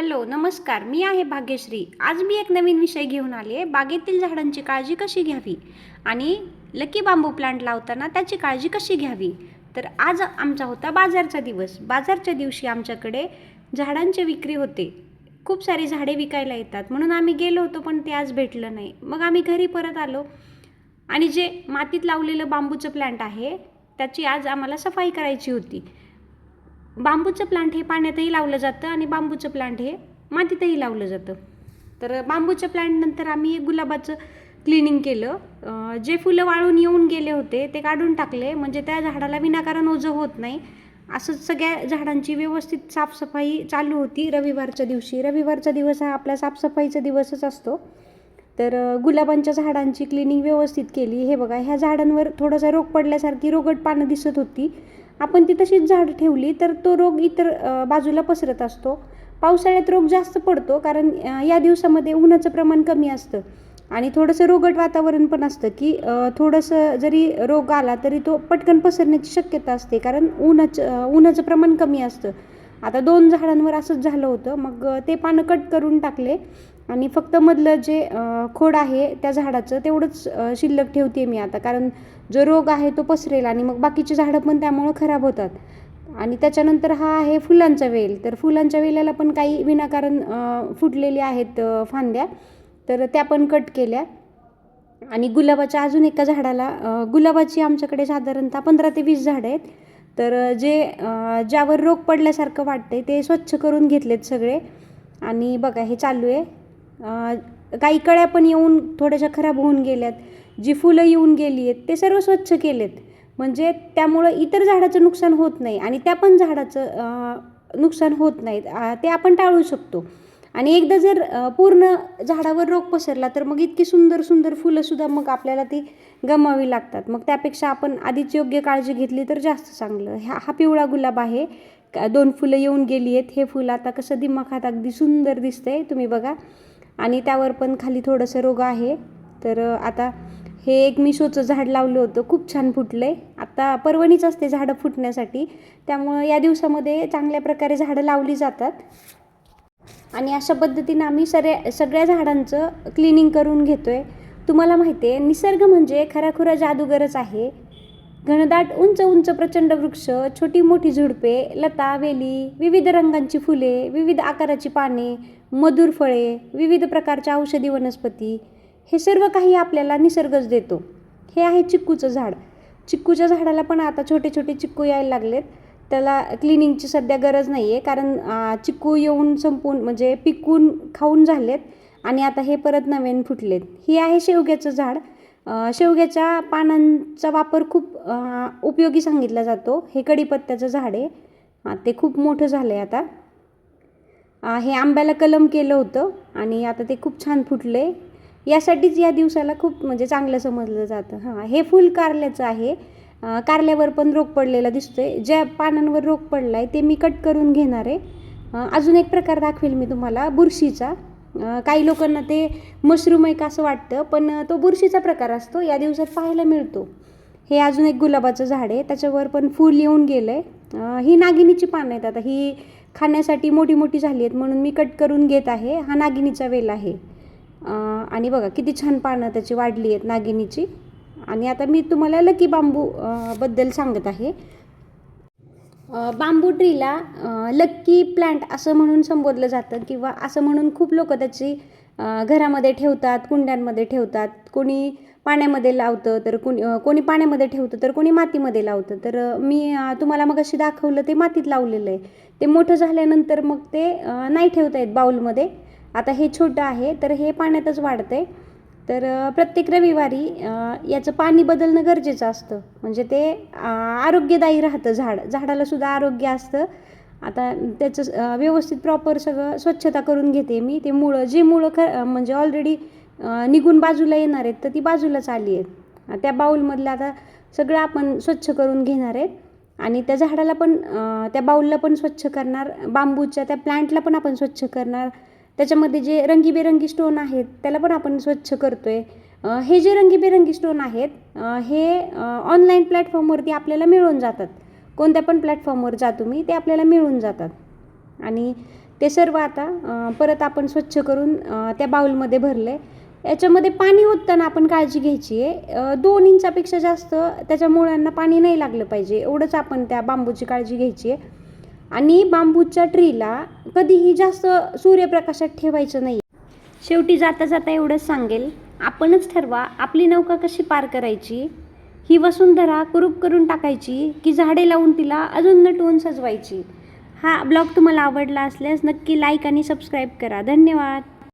Hello नमस्कार. मी आहे भाग्यश्री. आज मी एक नवीन विषय घेऊन आले बागेतील झाडांची काळजी कशी घ्यावी आणि लकी बांबू प्लांट लावताना त्याची काळजी कशी घ्यावी? तर आज आमचा होता बाजारचा दिवस. बाजारच्या दिवशी आमच्याकडे झाडांची विक्री होते. खूप सारी झाडे विकायला येतात. म्हणून आम्ही गेलो होतो पण ते आज भेटलं नाही. मग आम्ही घरी परत आलो आणि जे मातीत लावलेलं बांबूचं प्लांट आहे त्याची आज आम्हाला सफाई करायची होती. बांबूचं प्लांट हे पाण्यातही लावलं जातं आणि बांबूचं प्लांट हे मातीतही लावलं जातं. तर बांबूच्या प्लांटनंतर आम्ही गुलाबाचं क्लिनिंग केलं. जे फुलं वाळून येऊन गेले होते ते काढून टाकले. म्हणजे त्या झाडाला विनाकारण ओझं होत नाही. असंच सगळ्या झाडांची व्यवस्थित साफसफाई चालू होती रविवारच्या दिवशी. रविवारचा दिवस हा आपला साफसफाईचा दिवसच असतो. तर गुलाबांच्या झाडांची क्लिनिंग व्यवस्थित केली. हे बघा ह्या झाडांवर थोडासा रोग पडल्यासारखी रोगट पानं दिसत होती. आपण ती तशीच झाड ठेवली तर तो रोग इतर बाजूला पसरत असतो. पावसाळ्यात रोग जास्त पडतो कारण या दिवसामध्ये उन्हाचं प्रमाण कमी असतं. आणि थोडंसं रोगट वातावरण पण असतं की थोडंसं जरी रोग आला तरी तो पटकन पसरण्याची शक्यता असते कारण उन्हाचं उन्हाचं प्रमाण कमी असतं. आता दोन झाडांवर असंच झालं होतं. मग ते पानं कट करून टाकले. आणि फक्त मधलं जे खोड आहे त्या झाडाचं तेवढंच शिल्लक ठेवते मी आता. कारण जो रोग आहे तो पसरेल आणि मग बाकीची झाडं पण त्यामुळं खराब होतात. आणि त्याच्यानंतर हा आहे फुलांचा वेल. तर फुलांच्या वेलाला पण काही विनाकारण फुटलेली फुटलेले आहेत फांद्या. तर त्या पण कट केल्या. आणि गुलाबाच्या अजून एका झाडाला गुलाबाची आमच्याकडे साधारणतः पंधरा ते वीस झाडं आहेत. तर जे ज्यावर रोग पडल्यासारखं वाटतंय ते स्वच्छ करून घेतलेत सगळे. आणि बघा हे चालू आहे. काही कळ्या पण येऊन थोड्याशा खराब होऊन गेल्यात. जी फुलं येऊन गेली आहेत ते सर्व स्वच्छ केलेत. म्हणजे त्यामुळं इतर झाडाचं नुकसान होत नाही आणि त्या पण झाडाचं नुकसान होत नाहीत. ते आपण टाळू शकतो. आणि एकदा जर पूर्ण झाडावर रोग पसरला तर मग इतकी सुंदर सुंदर फुलंसुद्धा मग आपल्याला ती गमावी लागतात. मग त्यापेक्षा आपण आधीच योग्य काळजी घेतली तर जास्त चांगलं. ह्या हा पिवळा गुलाब आहे. का- दोन फुलं येऊन गेली आहेत. हे फुलं आता कसं दिमाखात अगदी सुंदर दिसतंय. तुम्ही बघा. आणि त्यावर पण खाली थोडंसं रोग आहे. तर आता हे एक मिशोचं झाड लावलं होतं खूप छान फुटलं आहे आता परवणीच असते झाडं फुटण्यासाठी. त्यामुळं या दिवसामध्ये चांगल्या प्रकारे झाडं लावली जातात. आणि अशा पद्धतीनं आम्ही सगळ्या सगळ्या झाडांचं क्लिनिंग करून घेतो आहे तुम्हाला माहिती आहे निसर्ग म्हणजे खराखुरा जादूगरच आहे. घनदाट उंच उंच प्रचंड वृक्ष छोटी मोठी झुडपे लता वेली विविध रंगांची फुले विविध आकाराची पाने मधुर फळे विविध प्रकारच्या औषधी वनस्पती हे सर्व काही आपल्याला निसर्गच देतो. हे आहे चिक्कूचं झाड. चिक्कूच्या झाडाला पण आता छोटे छोटे चिक्कू यायला लागलेत. त्याला क्लिनिंगची सध्या गरज नाही आहे कारण चिक्कू येऊन संपून म्हणजे पिकून खाऊन झालेत आणि आता हे परत नवीन फुटलेत. ही आहे शेवग्याचं झाड. शेवग्याच्या पानांचा वापर खूप उपयोगी सांगितला जातो. हे कडीपत्त्याचं झाड आहे. ते खूप मोठं झालं आहे आता हे आंब्याला कलम केलं होतं आणि आता ते खूप छान फुटलं आहे यासाठीच या दिवसाला खूप म्हणजे चांगलं समजलं जातं. हां हे फुल कारल्याचं आहे. कारल्यावर पण रोग पडलेला दिसतोय. ज्या पानांवर रोग पडला आहे ते मी कट करून घेणार आहे. अजून एक प्रकार दाखवेल मी तुम्हाला. बुरशीचा. काही लोकांना ते मशरूम आहे का असं वाटतं पण तो बुरशीचा प्रकार असतो. या दिवसात पाहायला मिळतो. हे अजून एक गुलाबाचं झाड आहे. त्याच्यावर पण फूल येऊन गेलं आहे ही नागिनीची पानं आहेत आता. ही खाण्यासाठी मोठी मोठी झाली आहेत म्हणून मी कट करून घेत आहे. हा नागिनीचा वेल आहे. आणि बघा किती छान पानं त्याची वाढली आहेत नागिनीची. आणि आता मी तुम्हाला लकी बांबू बद्दल सांगत आहे. बांबू ट्रीला लक्की प्लांट असं म्हणून संबोधलं जातं किंवा असं म्हणून खूप लोक त्याची घरामध्ये ठेवतात कुंड्यांमध्ये ठेवतात. कोणी पाण्यामध्ये लावतं तर कोणी कोणी पाण्यामध्ये ठेवतं तर कोणी मातीमध्ये लावतं. तर मी तुम्हाला मग अशी दाखवलं ते मातीत लावलेलं आहे. ते मोठं झाल्यानंतर मग ते नाही ठेवता येत बाऊलमध्ये आता हे छोटं आहे तर हे पाण्यातच वाढतं आहे तर प्रत्येक रविवारी याचं पाणी बदलणं गरजेचं असतं. म्हणजे ते आरोग्यदायी राहतं झाड. झाडालासुद्धा आरोग्य असतं. आता त्याचं व्यवस्थित प्रॉपर सगळं स्वच्छता करून घेते मी. ते मुळं जे मुळं ख म्हणजे ऑलरेडी निघून बाजूला येणार आहेत तर ती बाजूलाच आली आहेत. त्या बाऊलमधलं आता सगळं आपण स्वच्छ करून घेणार आहेत. आणि त्या झाडाला पण त्या बाऊलला पण स्वच्छ करणार. बांबूच्या त्या प्लांटला पण आपण स्वच्छ करणार. त्याच्यामध्ये जे रंगीबेरंगी स्टोन आहेत त्याला पण आपण स्वच्छ करतो आहे हे जे रंगीबेरंगी स्टोन आहेत हे ऑनलाईन प्लॅटफॉर्मवरती आपल्याला मिळून जातात. कोणत्या पण प्लॅटफॉर्मवर जा तुम्ही ते आपल्याला मिळून जातात. आणि ते सर्व आता परत आपण स्वच्छ करून त्या बाउलमध्ये भरले याच्यामध्ये पाणी ओतताना आपण काळजी घ्यायची आहे. दोन इंचापेक्षा जास्त त्याच्या मुळांना पाणी नाही लागलं पाहिजे. एवढंच आपण त्या बांबूची काळजी घ्यायची आहे. आणि बांबूच्या ट्रीला कधीही जास्त सूर्यप्रकाशात ठेवायचं नाही. शेवटी जाता जाता एवढंच सांगेल आपणच ठरवा आपली नौका कशी पार करायची. ही वसुंधरा कुरूप करून टाकायची की झाडे लावून तिला अजून नटवून सजवायची. हा ब्लॉग तुम्हाला आवडला असल्यास नक्की लाईक आणि सबस्क्राईब करा. धन्यवाद.